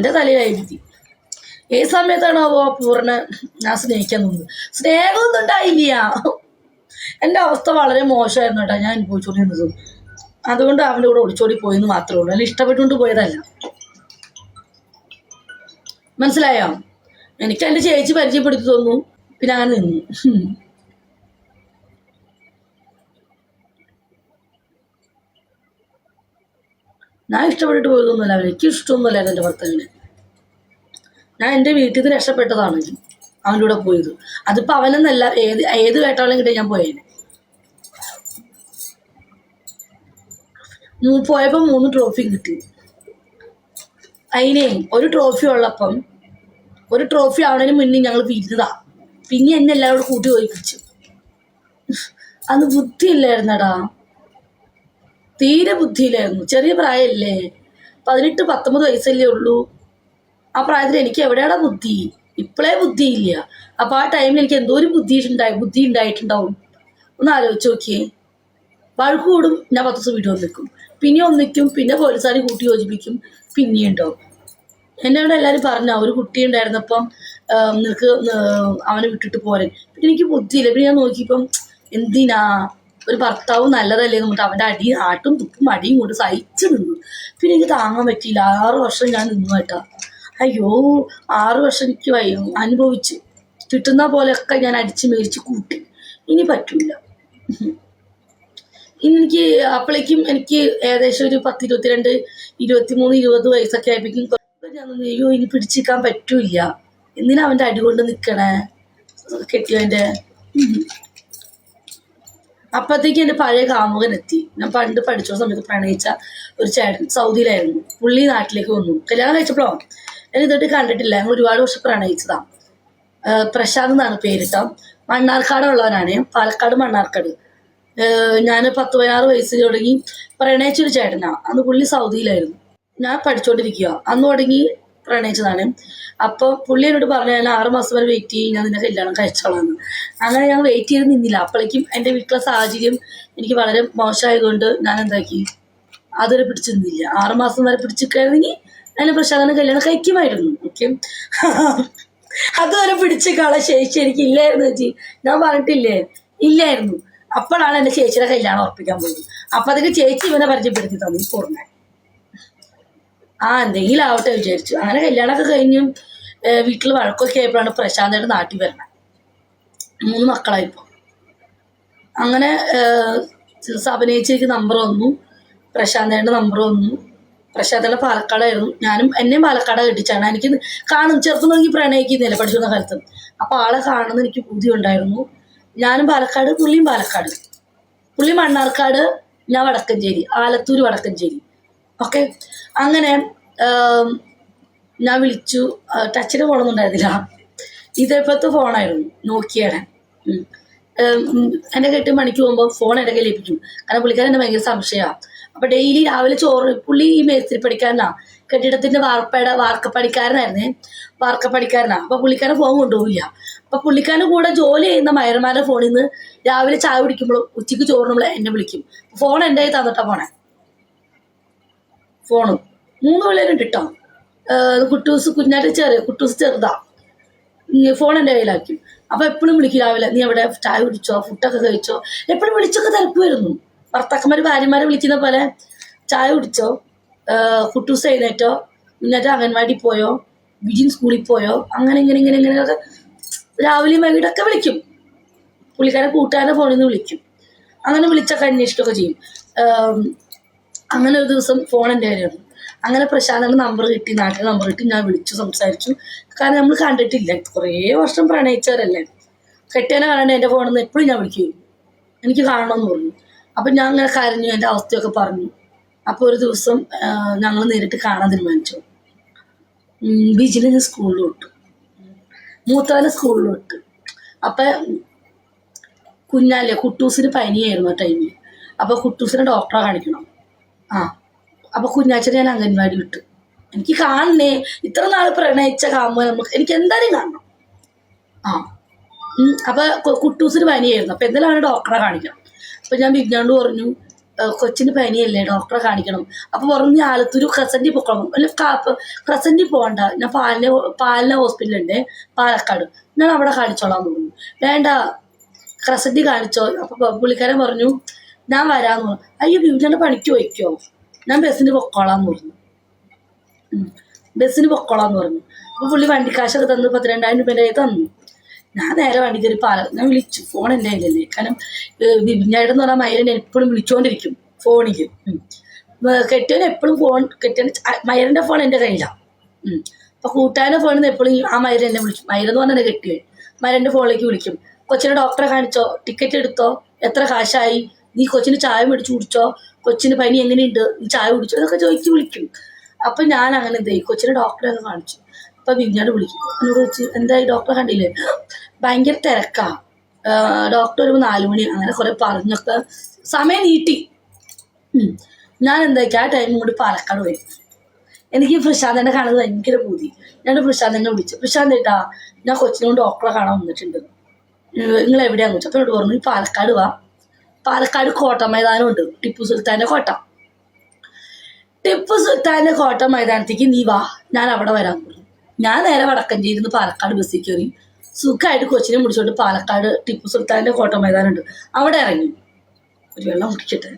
എന്റെ തലയിലായിരുത്തി ഏത് സമയത്താണ് ആ പൂർണ ഞാൻ സ്നേഹിക്കാൻ തോന്നുന്നത് സ്നേഹമൊന്നും ഉണ്ടായില്ല. എന്റെ അവസ്ഥ വളരെ മോശമായിരുന്നു കേട്ടോ ഞാൻ അനുഭവിച്ചുകൊണ്ടിരുന്നത്. അതുകൊണ്ട് അവന്റെ കൂടെ ഒളിച്ചോടി പോയെന്ന് മാത്രമേ ഉള്ളൂ. അല്ല ഇഷ്ടപ്പെട്ടുകൊണ്ട് പോയതല്ല. മനസ്സിലായോ? എനിക്ക് എന്റെ ചേച്ചി പരിചയപ്പെടുത്തി തന്നു. പിന്നെ അങ്ങനെ നിന്നു. ഞാൻ ഇഷ്ടപ്പെട്ടിട്ട് പോയതൊന്നുമല്ല. എനിക്ക് ഇഷ്ടമൊന്നുമില്ലായിരുന്നു എന്റെ ഭർത്താവിനെ. ഞാൻ എന്റെ വീട്ടിൽ നിന്ന് രക്ഷപ്പെട്ടതാണ് അവന്റെ കൂടെ പോയത്. അതിപ്പോൾ അവനെന്നല്ല ഏത് ഏത് വേട്ടാളം കിട്ടിയ ഞാൻ പോയേനെ. പോയപ്പോൾ മൂന്ന് ട്രോഫി കിട്ടി. അതിനെ ഒരു ട്രോഫി ഉള്ളപ്പം ഒരു ട്രോഫി ആവണതിന് മുന്നേ ഞങ്ങൾ പിരിഞ്ഞതാ പിന്നെ എന്നെ എല്ലാവരോടും കൂട്ടി ഒഴിപ്പിച്ചു. അന്ന് ബുദ്ധിയില്ലായിരുന്നടാ തീരെ ബുദ്ധിയില്ലായിരുന്നു ചെറിയ പ്രായമല്ലേ പതിനെട്ട് പത്തൊമ്പത് വയസ്സല്ലേ ഉള്ളൂ. ആ പ്രായത്തിൽ എനിക്ക് എവിടെയാണ് ബുദ്ധി? ഇപ്പോഴേ ബുദ്ധിയില്ല. അപ്പോൾ ആ ടൈമിൽ എനിക്ക് എന്തോ ഒരു ബുദ്ധി ഉണ്ടായി ബുദ്ധി ഉണ്ടായിട്ടുണ്ടാവും ഒന്ന് ആലോചിച്ച് നോക്കിയേ. വഴക്ക് കൂടും ഞാൻ പത്ത് ദിവസം വീട്ടിൽ നിൽക്കും പിന്നെ ഒന്നിക്കും പിന്നെ പോലീസുകാർ കൂട്ടി യോജിപ്പിക്കും. പിന്നെ ഉണ്ടാവും അവിടെ എല്ലാവരും പറഞ്ഞു ഒരു കുട്ടി ഉണ്ടായിരുന്നപ്പം നിനക്ക് അവനെ വിട്ടിട്ട് പോരെ പിന്നെ എനിക്ക് ബുദ്ധിയില്ല. പിന്നെ ഞാൻ നോക്കിയപ്പം എന്തിനാ? ഒരു ഭർത്താവ് നല്ലതല്ലേ എന്നിട്ട് അവന്റെ അടി ആട്ടും തുപ്പും അടിയും കൊണ്ട് സഹിച്ചു നിന്നു. പിന്നെ എനിക്ക് താങ്ങാൻ പറ്റിയില്ല. ആറ് വർഷം ഞാൻ നിന്നു കേട്ടാ. അയ്യോ ആറ് വർഷം എനിക്ക് അനുഭവിച്ച് കിട്ടുന്ന പോലെയൊക്കെ ഞാൻ അടിച്ച് മേടിച്ച് കൂട്ടി. ഇനി പറ്റൂല. എനിക്ക് അപ്പോഴേക്കും എനിക്ക് ഏകദേശം ഒരു പത്ത് ഇരുപത്തിരണ്ട് ഇരുപത്തിമൂന്ന് ഇരുപത് വയസ്സൊക്കെ ആയപ്പോഴേക്കും ഞാൻ അയ്യോ ഇനി പിടിച്ചിരിക്കാൻ പറ്റൂല എന്തിനാ അവന്റെ അടി കൊണ്ട് നിൽക്കണേ കെട്ടിയവന്റെ അപ്പോഴത്തേക്ക് എന്റെ പഴയ കാമുകൻ എത്തി. ഞാൻ പണ്ട് പഠിച്ച സമയത്ത് പ്രണയിച്ച ഒരു ചേട്ടൻ സൗദിയിലായിരുന്നു. പുള്ളി നാട്ടിലേക്ക് വന്നു. കല്യാണം കഴിച്ചപ്പോഴോ? ഞാൻ ഇതിട്ട് കണ്ടിട്ടില്ല. ഞങ്ങൾ ഒരുപാട് വർഷം പ്രണയിച്ചതാ. പ്രശാന്ത് എന്നാണ് പേരിട്ട. മണ്ണാർക്കാട് ഉള്ളവനാണ്. പാലക്കാട് മണ്ണാർക്കാട്. ഞാൻ പത്ത് പതിനാറ് വയസ്സിൽ തുടങ്ങി പ്രണയിച്ചൊരു ചേട്ടനാ. അന്ന് പുള്ളി സൗദിയിലായിരുന്നു. ഞാൻ പഠിച്ചുകൊണ്ടിരിക്കുക അന്ന് തുടങ്ങി പ്രണയിച്ചതാണ്. അപ്പോൾ പുള്ളി എന്നോട് പറഞ്ഞു ഞാൻ ആറ് മാസം വരെ വെയിറ്റ് ചെയ്യും ഞാൻ നിന്നെ കല്യാണം കഴിച്ചോളാം അങ്ങനെ ഞാൻ വെയിറ്റ് ചെയ്ത് നിന്നില്ല. അപ്പോഴേക്കും എന്റെ വീട്ടിലെ സാഹചര്യം എനിക്ക് വളരെ മോശമായതുകൊണ്ട് ഞാൻ എന്താക്കി? അതുവരെ പിടിച്ചു നിന്നില്ല. ആറ് മാസം വരെ പിടിച്ചിരിക്കുകയായിരുന്നെങ്കിൽ ഞാൻ പ്രശാന്തനെ കല്യാണം കഴിക്കുമായിരുന്നു. ഓക്കെ അതുവരെ പിടിച്ച് കള ശേഷി എനിക്ക് ഇല്ലായിരുന്നു ചേച്ചി. ഞാൻ പറഞ്ഞിട്ടില്ലേ? ഇല്ലായിരുന്നു. അപ്പോഴാണ് എന്റെ ചേച്ചിയുടെ കല്യാണം ഉറപ്പിക്കാൻ പോയത്. അപ്പം അതൊക്കെ ചേച്ചി ഇവനെ പരിചയപ്പെടുത്തി തന്നു പൂർണ ആ എന്തെങ്കിലും ആവട്ടെ വിചാരിച്ചു. അങ്ങനെ കല്യാണമൊക്കെ കഴിഞ്ഞു വീട്ടിൽ വഴക്കൊക്കെ ആയപ്പോഴാണ് പ്രശാന്തായിട്ട് നാട്ടിൽ വരണത് മൂന്ന് മക്കളായിപ്പോൾ അങ്ങനെ അഭിനയിച്ചേക്ക് നമ്പർ വന്നു. പ്രശാന്തയുടെ നമ്പർ വന്നു. പ്രശാന്തയുടെ പാലക്കാടായിരുന്നു. ഞാനും എന്നെയും പാലക്കാട് കെട്ടിച്ചാണ്. എനിക്ക് കാണും ചെറുപ്പം നോക്കി പ്രണയിക്കുന്നില്ല പഠിച്ചുന്ന കാലത്ത്. അപ്പോൾ ആളെ കാണുന്ന എനിക്ക് ബുദ്ധി ഉണ്ടായിരുന്നു. ഞാനും പാലക്കാട് പുള്ളിയും പാലക്കാട്. പുള്ളി മണ്ണാർക്കാട് ഞാൻ വടക്കഞ്ചേരി ആലത്തൂർ വടക്കഞ്ചേരി. ഓക്കെ. അങ്ങനെ ഞാൻ വിളിച്ചു. ടച്ചിന് ഫോണൊന്നും ഉണ്ടായിരുന്നില്ല ഇതേപോലത്തെ ഫോണായിരുന്നു നോക്കിയാണ് എന്നെ കേട്ട് മണിക്ക് പോകുമ്പോൾ ഫോൺ എന്റെ കയ്യിൽ ലഭിക്കും കാരണം പുള്ളിക്കാരൻ എന്നെ ഭയങ്കര സംശയമാണ് അപ്പോൾ ഡെയിലി രാവിലെ ചോറ് പുള്ളി ഈ മേസ്ത്രി പണിക്കാരനാ. കെട്ടിടത്തിന്റെ വാർപ്പയുടെ വാർക്കപ്പണിക്കാരനായിരുന്നേ. വാർക്കപ്പണിക്കാരനാണ് അപ്പോൾ പുള്ളിക്കാരൻ ഫോൺ കൊണ്ടുപോകില്ല അപ്പോൾ പുള്ളിക്കാരന്റെ കൂടെ ജോലി ചെയ്യുന്ന മയർമാരുടെ ഫോണിൽ നിന്ന് രാവിലെ ചായ കുടിക്കുമ്പോഴും ഉച്ചയ്ക്ക് ചോറിനുമ്പോൾ എന്നെ വിളിക്കും. ഫോൺ എന്റെ കയ്യിൽ തന്നിട്ടാണ് പോണേ. ഫോണും. മൂന്ന് പിള്ളേരും കിട്ടാം. കുട്ടൂസ് കുഞ്ഞാറ്റ ചെറിയ കുട്ടൂസ് ചെറുതാ. ഫോൺ എന്റെ കയ്യിലാക്കി. അപ്പോൾ എപ്പോഴും വിളിക്കും രാവിലെ നീ അവിടെ ചായ കുടിച്ചോ? ഫുഡൊക്കെ കഴിച്ചോ? എപ്പോഴും വിളിച്ചൊക്കെ തിരക്കുമായിരുന്നു ഭർത്താക്കന്മാർ ഭാര്യമാരെ വിളിക്കുന്ന പോലെ ചായ കുടിച്ചോ? കുട്ടൂസ് എഴുന്നേറ്റോ? കുഞ്ഞാറ്റ അംഗൻവാടി പോയോ? വിജിൻ സ്കൂളിൽ പോയോ? അങ്ങനെ ഇങ്ങനെ ഇങ്ങനെ ഇങ്ങനെയൊക്കെ രാവിലെയും വൈകിട്ടൊക്കെ വിളിക്കും. പുള്ളിക്കാരെ കൂട്ടുകാരുടെ ഫോണിൽ നിന്ന് വിളിക്കും. അങ്ങനെ വിളിച്ചൊക്കെ അന്വേഷിക്കുകയൊക്കെ ചെയ്യും. അങ്ങനെ ഒരു ദിവസം ഫോൺ എന്റെ കയ്യിലായിരുന്നു. അങ്ങനെ പ്രശാന്തന്റെ നമ്പർ കിട്ടി നാട്ടിലെ നമ്പർ കിട്ടി. ഞാൻ വിളിച്ചു സംസാരിച്ചു. കാരണം നമ്മൾ കണ്ടിട്ടില്ല. കുറേ വർഷം പ്രണയിച്ചവരല്ലേ. കെട്ടിയനെ കാണാണ്ട് എന്റെ ഫോണിൽ നിന്ന് എപ്പോഴും ഞാൻ വിളിക്കുകയും എനിക്ക് കാണണമെന്ന് പറഞ്ഞു. അപ്പം ഞാൻ അങ്ങനെ കരഞ്ഞു എന്റെ അവസ്ഥയൊക്കെ പറഞ്ഞു. അപ്പോൾ ഒരു ദിവസം ഞങ്ങൾ നേരിട്ട് കാണാൻ തീരുമാനിച്ചു. ബിജിലിനെ സ്കൂളിൽ വിട്ടു. മൂത്തവനെ സ്കൂളിൽ വിട്ടു. അപ്പം കുഞ്ഞാലേ കുട്ടൂസിന് പനിയായിരുന്നു ആ ടൈമിൽ അപ്പോൾ കുട്ടൂസിനെ ഡോക്ടറെ കാണിക്കണം. ആ. അപ്പൊ കുഞ്ഞാച്ചനെ ഞാൻ അംഗൻവാടി വിട്ടു. എനിക്ക് കാണണേ. ഇത്ര നാൾ പ്രണയിച്ച കാമ നമുക്ക് എനിക്ക് എന്തായാലും കാണണം. ആ. അപ്പൊ കുട്ടൂസിന് പനിയായിരുന്നു. അപ്പൊ എന്തായാലും ഡോക്ടറെ കാണിക്കണം. അപ്പൊ ഞാൻ വിജ്ഞാണ്ട് പറഞ്ഞു കൊച്ചിന് പനിയല്ലേ? ഡോക്ടറെ കാണിക്കണം. അപ്പൊ പറഞ്ഞു ആലത്തൂർ ക്രസന്റി പൊക്കണം അല്ലെ ക്രസന്റി പോകണ്ട ഞാൻ പാലിനെ പാലിന ഹോസ്പിറ്റലുണ്ട് പാലക്കാട്. ഞാൻ അവിടെ കാണിച്ചോളാൻ പറഞ്ഞു വേണ്ട ക്രസന്റി കാണിച്ചോ. അപ്പൊ പുള്ളിക്കാരൻ പറഞ്ഞു ഞാൻ വരാന്ന് പറഞ്ഞു. അയ്യോ ബിബിന്റെ പണിക്ക് വയ്ക്കോ ഞാൻ ബസ്സിന് പൊക്കോളാന്ന് പറഞ്ഞു. ബസ്സിന് പൊക്കോളാന്ന് പറഞ്ഞു. അപ്പൊ പുള്ളി വണ്ടിക്കാശൊക്കെ തന്നു പത്തിരണ്ടായിരം രൂപേന്റെ കയ്യിൽ തന്നു. ഞാൻ നേരെ വണ്ടി കയറി പാല ഞാൻ വിളിച്ചു. ഫോൺ എന്റെ കയ്യിലല്ലേ കാരണം വിഞ്ഞായിട്ട് എന്ന് പറഞ്ഞാൽ മയിലിനെ എപ്പോഴും വിളിച്ചുകൊണ്ടിരിക്കും ഫോണിൽ കെട്ടിയവൻ എപ്പോഴും ഫോൺ കെട്ടിയ മയിലിന്റെ ഫോൺ എന്റെ കയ്യിലാണ് അപ്പൊ കൂട്ടുകാരന്റെ ഫോണിൽ നിന്ന് എപ്പോഴും ആ മയിലെ എന്നെ വിളിക്കും മയിലെന്ന് പറഞ്ഞാൽ കെട്ടിയവൻ മയിലിന്റെ ഫോണിലേക്ക് വിളിക്കും. കൊച്ചിനെ ഡോക്ടറെ കാണിച്ചോ? ടിക്കറ്റ് എടുത്തോ? എത്ര കാശായി? നീ കൊച്ചിന് ചായ മേടിച്ച് കുടിച്ചോ? കൊച്ചിന് പനി എങ്ങനെയുണ്ട്? നീ ചായ കുടിച്ചോ? എന്നൊക്കെ ചോദിച്ച് വിളിക്കും. അപ്പം ഞാൻ അങ്ങനെ എന്ത് ചെയ്യും? കൊച്ചിനെ ഡോക്ടറെ ഒക്കെ കാണിച്ചു. അപ്പം വിഞ്ഞാട് വിളിക്കും. എന്നോട് വെച്ച് എന്തായി ഡോക്ടറെ കണ്ടില്ലേ? ഭയങ്കര തിരക്കാ. ഡോക്ടർ ഒരു നാല് മണി അങ്ങനെ കുറെ പറഞ്ഞൊക്കെ സമയം നീട്ടി. ഞാൻ എന്താക്കി? ആ ടൈം കൂടി പാലക്കാട് പോയി. എനിക്ക് പ്രശാന്തനെ കാണുന്നത് ഭയങ്കര പൂതി. ഞാൻ പ്രശാന്തനെ വിളിച്ചു. പ്രശാന്ത് ഏട്ടാ ഞാൻ കൊച്ചിനോട് ഡോക്ടറെ കാണാൻ വന്നിട്ടുണ്ട്. നിങ്ങൾ എവിടെയാന്ന് വെച്ചു അപ്പോൾ എന്നോട് പറഞ്ഞു പാലക്കാട് വാ. പാലക്കാട് കോട്ട മൈതാനമുണ്ട്. ടിപ്പു സുൽത്താന്റെ കോട്ട. ടിപ്പു സുൽത്താന്റെ കോട്ട മൈതാനത്തേക്ക് നീ വാ. ഞാൻ അവിടെ വരാൻ പറഞ്ഞു. ഞാൻ നേരെ വടക്കം ചെയ്തിരുന്ന് പാലക്കാട് ബസ്സിൽ കയറി സുഖമായിട്ട് കൊച്ചിനെ മുടിച്ചോണ്ട് പാലക്കാട് ടിപ്പു സുൽത്താന്റെ കോട്ട മൈതാനം ഉണ്ട് അവിടെ ഇറങ്ങി. ഒരു വെള്ളം കുടിക്കട്ടെ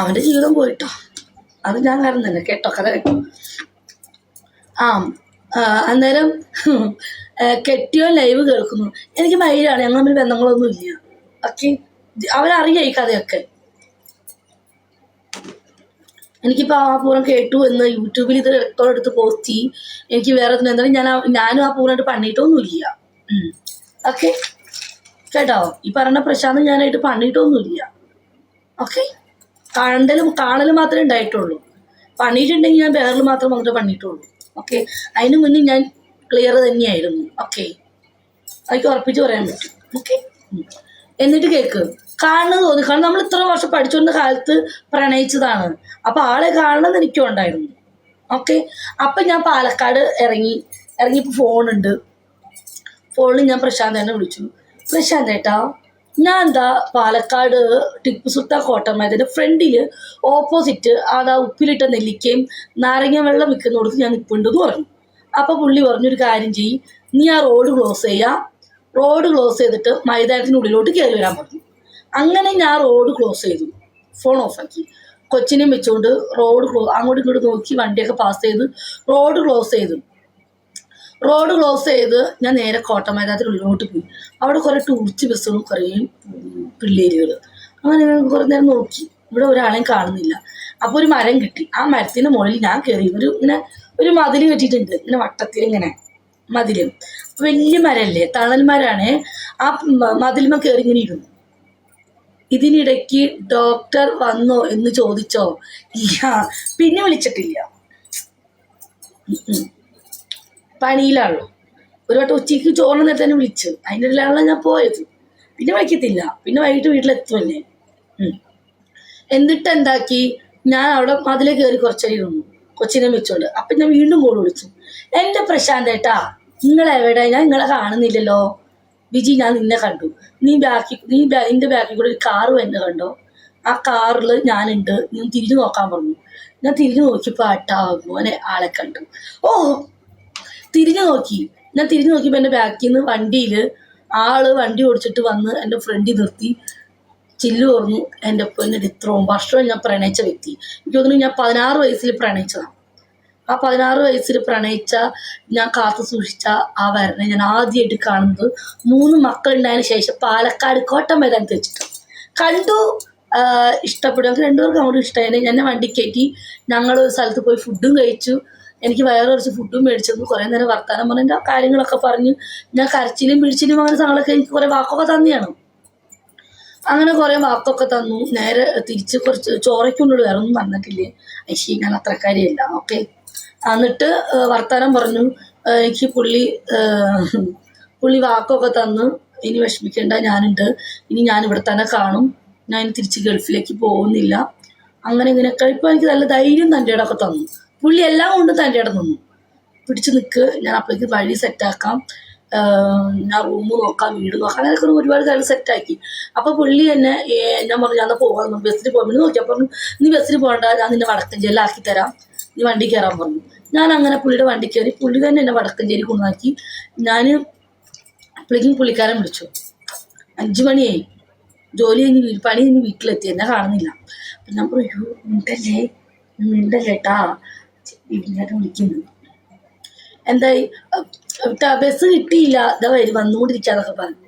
അവന്റെ ജീവിതം പോയിട്ടോ. അത് ഞാൻ കാരണം തന്നെ കേട്ടോ കഥ കേട്ടോ. ആ അന്നേരം കെട്ടിയോ ലൈവ് കേൾക്കുന്നു. എനിക്ക് മൈലാണ് ഞങ്ങൾ തമ്മിൽ ബന്ധങ്ങളൊന്നും ഇല്ല. ഓക്കെ? അവരറിയാം ഈ കഥയൊക്കെ. എനിക്കിപ്പോൾ ആ പൂരം കേട്ടു എന്ന് യൂട്യൂബിൽ ഇത് റെക്കോർഡ് എടുത്ത് പോസ്റ്റ് ചെയ്യും എനിക്ക് വേറെ എന്തായാലും ഞാൻ ഞാനും ആ പൂരമായിട്ട് പണിയിട്ടൊന്നുമില്ല. ഓക്കെ? കേട്ടോ? ഈ പറഞ്ഞ പ്രശാന്ത് ഞാനായിട്ട് പണിയിട്ടൊന്നുമില്ല. ഓക്കെ? കണ്ടലും കാണൽ മാത്രമേ ഉണ്ടായിട്ടുള്ളൂ. പണിയിട്ടുണ്ടെങ്കിൽ ഞാൻ വേറിൽ മാത്രം വന്നിട്ട് പണിയിട്ടുള്ളൂ. ഓക്കെ അതിന് മുന്നേ ഞാൻ ക്ലിയർ തന്നെയായിരുന്നു. ഓക്കെ അതൊക്കെ ഉറപ്പിച്ച് പറയാൻ പറ്റും. ഓക്കെ എന്നിട്ട് കേക്ക്. കാണുന്നത് തോന്നി. കാരണം നമ്മൾ ഇത്ര വർഷം പഠിച്ചുകൊണ്ട് കാലത്ത് പ്രണയിച്ചതാണ്. അപ്പൊ ആളെ കാണണമെന്ന് എനിക്കും ഉണ്ടായിരുന്നു. ഓക്കെ അപ്പൊ ഞാൻ പാലക്കാട് ഇറങ്ങി. ഇറങ്ങിയപ്പോൾ ഫോണുണ്ട് ഫോണിൽ ഞാൻ പ്രശാന്തനെ വിളിച്ചു. പ്രശാന്ത് ഏട്ടാ ഞാൻ എന്താ പാലക്കാട് ടിപ്പു സുൽത്താൻ കോട്ടമേതിന്റെ ഫ്രണ്ടിൽ ഓപ്പോസിറ്റ് ആടാ ഉപ്പിലിട്ട നെല്ലിക്കയും നാരങ്ങ വെള്ളം വിൽക്കുന്നിടത്ത് ഞാൻ നിൽപ്പുണ്ടെന്ന് പറഞ്ഞു. അപ്പോൾ പുള്ളി പറഞ്ഞൊരു കാര്യം ചെയ്യും. നീ ആ റോഡ് ക്ലോസ് ചെയ്യുക റോഡ് ക്ലോസ് ചെയ്തിട്ട് മൈതാനത്തിനുള്ളിലോട്ട് കയറി വരാൻ പറഞ്ഞു. അങ്ങനെ ഞാൻ റോഡ് ക്ലോസ് ചെയ്തു. ഫോൺ ഓഫാക്കി കൊച്ചിനെയും വെച്ചുകൊണ്ട് റോഡ് ക്ലോ അങ്ങോട്ടും ഇങ്ങോട്ടും നോക്കി വണ്ടിയൊക്കെ പാസ് ചെയ്ത് റോഡ് ക്ലോസ് ചെയ്തു. റോഡ് ക്ലോസ് ചെയ്ത് ഞാൻ നേരെ കോട്ടമൈതാനത്തിന് ഉള്ളിലോട്ട് പോയി. അവിടെ കുറേ ടൂറിസ്റ്റ് ബസ്സുകളും കുറേ പിള്ളേരുകൾ. അങ്ങനെ ഞാൻ കുറേ നേരം നോക്കി. ഇവിടെ ഒരാളെയും കാണുന്നില്ല. അപ്പോൾ ഒരു മരം കിട്ടി. ആ മരത്തിന്റെ മുകളിൽ ഞാൻ കയറി. ഒരു ഇങ്ങനെ ഒരു മതിൽ കെട്ടിയിട്ടുണ്ട്. ഇങ്ങനെ വട്ടത്തിൽ ഇങ്ങനെ മതിൽ. വലിയ മരമല്ലേ? തണൽ മരമാണ്. ആ മതിലിമ കയറി ഇങ്ങനെ ഇരുന്നു. ഇതിനിടയ്ക്ക് ഡോക്ടർ വന്നോ എന്ന് ചോദിച്ചോ? ഇല്ല. പിന്നെ വിളിച്ചിട്ടില്ല. പണിയിലാണല്ലോ. ഒരു വട്ടം ഉച്ചയ്ക്ക് ചോറിന് നേരത്തെ തന്നെ വിളിച്ചു. അതിന്റെ ഇടയിലാണല്ലോ ഞാൻ പോയത്. പിന്നെ വിളിക്കത്തില്ല. പിന്നെ വൈകിട്ട് വീട്ടിലെത്തുമല്ലേ എന്നിട്ട് എന്താക്കി? ഞാൻ അവിടെ മതിലെ കയറി കുറച്ചടി ഇരുന്നു. കൊച്ചിനെ വെച്ചോണ്ട് അപ്പൊ ഞാൻ വീണ്ടും കോൾ വിളിച്ചു. എന്റെ പ്രശാന്ത് ഏട്ടാ നിങ്ങൾ എവിടെ? ഞാൻ നിങ്ങളെ കാണുന്നില്ലല്ലോ. വിജി ഞാൻ നിന്നെ കണ്ടു. നീ ബാക്കി നീ നിന്റെ ബാക്കിൽ കൂടെ ഒരു കാറ് എന്നെ കണ്ടോ? ആ കാറിൽ ഞാനുണ്ട്. നീ തിരിഞ്ഞു നോക്കാൻ പറഞ്ഞു. ഞാൻ തിരിഞ്ഞു നോക്കിയപ്പോൾ ആട്ടാ മോനെ ആളെ കണ്ടു. ഓ തിരിഞ്ഞു നോക്കി. ഞാൻ തിരിഞ്ഞു നോക്കിയപ്പോൾ എന്റെ ബാക്കിൽ നിന്ന് വണ്ടിയിൽ ആൾ വണ്ടി ഓടിച്ചിട്ട് വന്ന് എന്റെ ഫ്രണ്ടിൽ നിർത്തി. ചില്ലു പറഞ്ഞു എന്റെ പൊന്നിട്ട് ഇത്രയും വർഷം ഞാൻ പ്രണയിച്ച വ്യക്തി. എനിക്ക് തോന്നുന്നു ഞാൻ പതിനാറ് വയസ്സിൽ പ്രണയിച്ചതാണ് ആ പതിനാറ് വയസ്സിൽ പ്രണയിച്ച ഞാൻ കാത്തു സൂക്ഷിച്ച ആ വരനെ ഞാൻ ആദ്യമായിട്ട് കാണുന്നത് മൂന്ന് മക്കളുണ്ടായതിനു ശേഷം പാലക്കാട് കോട്ടം വരാൻ വെച്ചിട്ടാണ് കണ്ടു. ഇഷ്ടപ്പെടും. രണ്ടുപേർക്കും അങ്ങോട്ട് ഇഷ്ടമായി. ഞാൻ വണ്ടി കയറ്റി ഞങ്ങൾ ഒരു സ്ഥലത്ത് പോയി ഫുഡും കഴിച്ചു. എനിക്ക് വയറ് കുറച്ച് ഫുഡും മേടിച്ചെന്ന് കുറേ നേരം വർത്താനം പറഞ്ഞ കാര്യങ്ങളൊക്കെ പറഞ്ഞു ഞാൻ കരച്ചിലും പിടിച്ചിലും അങ്ങനെ സാധനങ്ങളൊക്കെ എനിക്ക് കുറേ വാക്കൊക്കെ തന്നെയാണ്. അങ്ങനെ കുറേ വാക്കൊക്കെ തന്നു. നേരെ തിരിച്ച് കുറച്ച് ചോറയ്ക്കുള്ളിൽ വേറെ ഒന്നും വന്നിട്ടില്ല ഐശി ഞാൻ അത്രക്കാരിയല്ല ഓക്കെ. എന്നിട്ട് വർത്താനം പറഞ്ഞു. എനിക്ക് പുള്ളി പുള്ളി വാക്കൊക്കെ തന്നു. ഇനി വിഷമിക്കേണ്ട ഞാനുണ്ട്. ഇനി ഞാൻ ഇവിടെ തന്നെ കാണും. ഞാൻ തിരിച്ച് ഗൾഫിലേക്ക് പോകുന്നില്ല. അങ്ങനെ ഇങ്ങനെയൊക്കെ. ഇപ്പൊ എനിക്ക് നല്ല ധൈര്യം തന്റെ ഇടമൊക്കെ തന്നു. പുള്ളി എല്ലാം കൊണ്ടും തന്റെ ഇടം നിന്നു. പിടിച്ചു നിൽക്ക് ഞാൻ അപ്പോഴേക്ക് വഴി സെറ്റാക്കാം ഞാൻ റൂം നോക്കാം വീട് നോക്കാം. അങ്ങനെയൊക്കെ ഒരുപാട് കാര്യം സെറ്റാക്കി അപ്പോൾ പുള്ളി എന്നെ ഞാൻ പറഞ്ഞു ഞാൻ പോകാൻ ബസ്സിൽ പോകാൻ നോക്കി അപ്പം നീ ബസ്സിൽ പോകണ്ട ഞാൻ നിന്നെ വടക്കഞ്ചേരിയിൽ ആക്കി തരാം. നീ വണ്ടി കയറാൻ പറഞ്ഞു. ഞാൻ അങ്ങനെ പുള്ളിയുടെ വണ്ടി കയറി പുള്ളി തന്നെ എന്നെ വടക്കഞ്ചേരി കൊണ്ടാക്കി ഞാൻ അപ്പോഴേക്കും പുള്ളിക്കാരൻ വിളിച്ചു. അഞ്ചു മണിയായി. ജോലി കഴിഞ്ഞ് പണി കഴിഞ്ഞ് വീട്ടിലെത്തി. എന്നെ കാണുന്നില്ല. അപ്പം ഞാൻ പറയൂ മിണ്ടല്ലേ? മിണ്ടല്ലേട്ടാ. വീട്ടിലേക്ക് വിളിക്കുന്നത് എന്തായി? ബസ് കിട്ടിയില്ല. ഇതാ വരും വന്നുകൊണ്ടിരിക്കാന്നൊക്കെ പറഞ്ഞു.